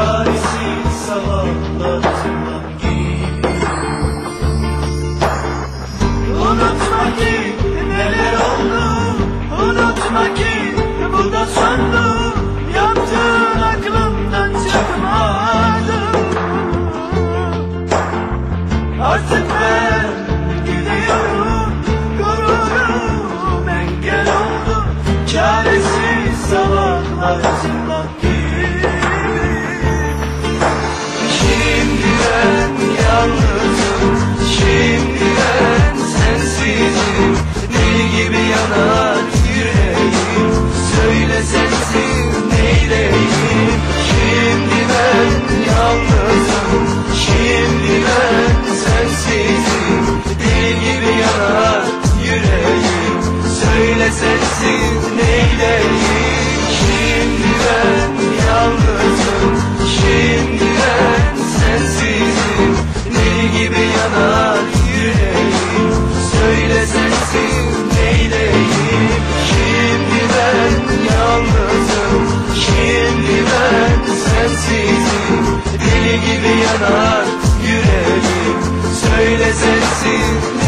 çaresiz zavallar tırman gibi Unutma ki neler oldu Unutma ki pes ettin neyleyim? Şimdiden yalnızım. Şimdiden sensizim Ney gibi yanar yüreğim. Söyle sensin neyleyim? Şimdiden yalnızım. Şimdiden sensizim Deli gibi yanar yüreğim. Söyle sensin